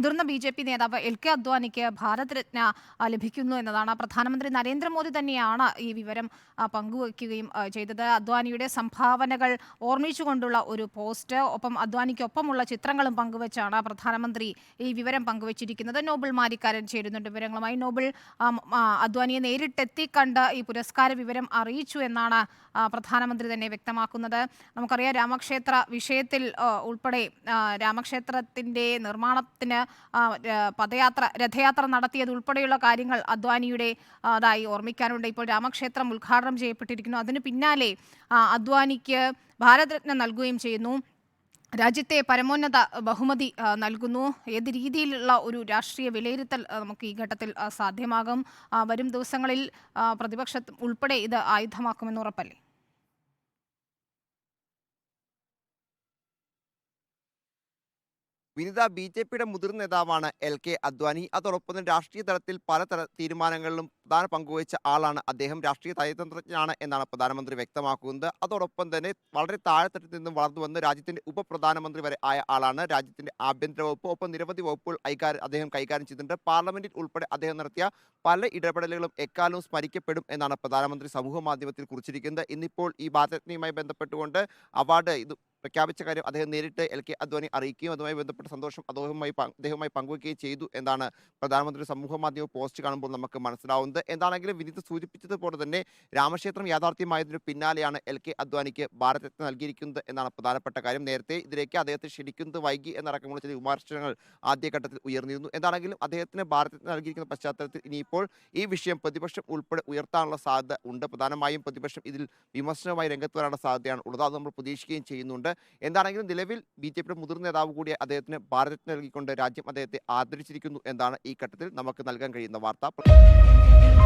മുതിർന്ന B J P നേതാവ് L K അദ്വാനിക്ക് ഭാരത് രത്ന ലഭിക്കുന്നു എന്നതാണ്. പ്രധാനമന്ത്രി നരേന്ദ്രമോദി തന്നെയാണ് ഈ വിവരം പങ്കുവയ്ക്കുകയും ചെയ്തത്. അദ്വാനിയുടെ സംഭാവനകൾ ഓർമ്മിച്ചുകൊണ്ടുള്ള ഒരു പോസ്റ്റ് ഒപ്പം അദ്വാനിക്കൊപ്പമുള്ള ചിത്രങ്ങളും പങ്കുവച്ചാണ് പ്രധാനമന്ത്രി ഈ വിവരം പങ്കുവച്ചിരിക്കുന്നത്. നോബിൾ മാരിക്കാരൻ ചേരുന്നുണ്ട് വിവരങ്ങളുമായി. നോബിൾ അദ്വാനിയെ നേരിട്ടെത്തി കണ്ട് ഈ പുരസ്കാര വിവരം അറിയിച്ചു എന്നാണ് പ്രധാനമന്ത്രി തന്നെ വ്യക്തമാക്കുന്നത്. നമുക്കറിയാം രാമക്ഷേത്ര വിഷയത്തിൽ ഉൾപ്പെടെ രാമക്ഷേത്രത്തിന്റെ നിർമ്മാണത്തിന് പദയാത്ര രഥയാത്ര നടത്തിയത് ഉൾപ്പെടെയുള്ള കാര്യങ്ങൾ അദ്വാനിയുടെ അതായി ഓർമ്മിക്കാനുണ്ട്. ഇപ്പോൾ രാമക്ഷേത്രം ഉദ്ഘാടനം ചെയ്യപ്പെട്ടിരിക്കുന്നു. അതിന് പിന്നാലെ അദ്വാനിക്ക് ഭാരതരത്ന നൽകുകയും ചെയ്യുന്നു. രാജ്യത്തെ പരമോന്നത ബഹുമതി നൽകുന്നു. ഏത് രീതിയിലുള്ള ഒരു രാഷ്ട്രീയ വിലയിരുത്തൽ നമുക്ക് ഈ ഘട്ടത്തിൽ സാധ്യമാകും. വരും ദിവസങ്ങളിൽ പ്രതിപക്ഷ ഉൾപ്പെടെ ഇത് ആയുധമാക്കുമെന്ന് ഉറപ്പല്ലേ? വിനിത ബി ജെ പിയുടെ മുതിർന്ന നേതാവാണ് എൽ കെ അദ്വാനി. അതോടൊപ്പം തന്നെ രാഷ്ട്രീയ തലത്തിൽ പല തര തീരുമാനങ്ങളിലും പ്രധാന പങ്കുവഹിച്ച ആളാണ് അദ്ദേഹം. രാഷ്ട്രീയ നയതന്ത്രജ്ഞനാണ് എന്നാണ് പ്രധാനമന്ത്രി വ്യക്തമാക്കുന്നത്. അതോടൊപ്പം തന്നെ വളരെ താഴെത്തട്ടിൽ നിന്നും വളർന്നു വന്ന് രാജ്യത്തിന്റെ ഉപപ്രധാനമന്ത്രി വരെ ആയ ആളാണ്. രാജ്യത്തിന്റെ ആഭ്യന്തര വകുപ്പ് ഒപ്പം നിരവധി വകുപ്പുകൾ കൈകാര്യം അദ്ദേഹം കൈകാര്യം ചെയ്തിട്ടുണ്ട്. പാർലമെന്റിൽ ഉൾപ്പെടെ അദ്ദേഹം നടത്തിയ പല ഇടപെടലുകളും എക്കാലവും സ്മരിക്കപ്പെടും എന്നാണ് പ്രധാനമന്ത്രി സമൂഹ മാധ്യമത്തിൽ കുറിച്ചിരിക്കുന്നത്. ഇന്നിപ്പോൾ ഈ ഭാരതരത്നയുമായി ബന്ധപ്പെട്ടുകൊണ്ട് അവാർഡ് ഇത് പ്രഖ്യാപിച്ച കാര്യം അദ്ദേഹം നേരിട്ട് എൽ കെ അദ്വാനി അറിയിക്കുകയും അതുമായി ബന്ധപ്പെട്ട സന്തോഷം അദ്ദേഹവുമായി അദ്ദേഹവുമായി പങ്കുവയ്ക്കുകയും ചെയ്തു എന്നാണ് പ്രധാനമന്ത്രി സമൂഹ മാധ്യമ പോസ്റ്റ് കാണുമ്പോൾ നമുക്ക് മനസ്സിലാവുന്നത്. എന്താണെങ്കിലും വിനീത് സൂചിപ്പിച്ചതുപോലെ തന്നെ രാമക്ഷേത്രം യാഥാർത്ഥ്യമായതിനു പിന്നാലെയാണ് എൽ കെ അദ്വാനിക്ക് ഭാരത് രത്ന നൽകിയിരിക്കുന്നത് എന്നാണ് പ്രധാനപ്പെട്ട കാര്യം. നേരത്തെ ഇതിലേക്ക് അദ്ദേഹത്തെ ക്ഷണിക്കുന്നത് വൈകി എന്നടക്കമുള്ള ചില വിമർശനങ്ങൾ ആദ്യഘട്ടത്തിൽ ഉയർന്നിരുന്നു. എന്താണെങ്കിലും അദ്ദേഹത്തിന് ഭാരത് രത്ന നൽകിയിരിക്കുന്ന പശ്ചാത്തലത്തിൽ ഇനിയിപ്പോൾ ഈ വിഷയം പ്രതിപക്ഷം ഉൾപ്പെടെ ഉയർത്താനുള്ള സാധ്യത ഉണ്ട്. പ്രധാനമായും പ്രതിപക്ഷം ഇതിൽ വിമർശനവുമായി രംഗത്ത് വരാനുള്ള സാധ്യതയാണ് ഉള്ളത്. അത് നമ്മൾ പ്രതീക്ഷിക്കുകയും ചെയ്യുന്നുണ്ട്. എന്താണെങ്കിലും നിലവിൽ ബി ജെ പിയുടെ മുതിർന്ന നേതാവ് കൂടി അദ്ദേഹത്തിന് ഭാരതത്തിന് നൽകിക്കൊണ്ട് രാജ്യം അദ്ദേഹത്തെ ആദരിച്ചിരിക്കുന്നു എന്നാണ് ഈ ഘട്ടത്തിൽ നമുക്ക് നൽകാൻ കഴിയുന്ന വാർത്ത.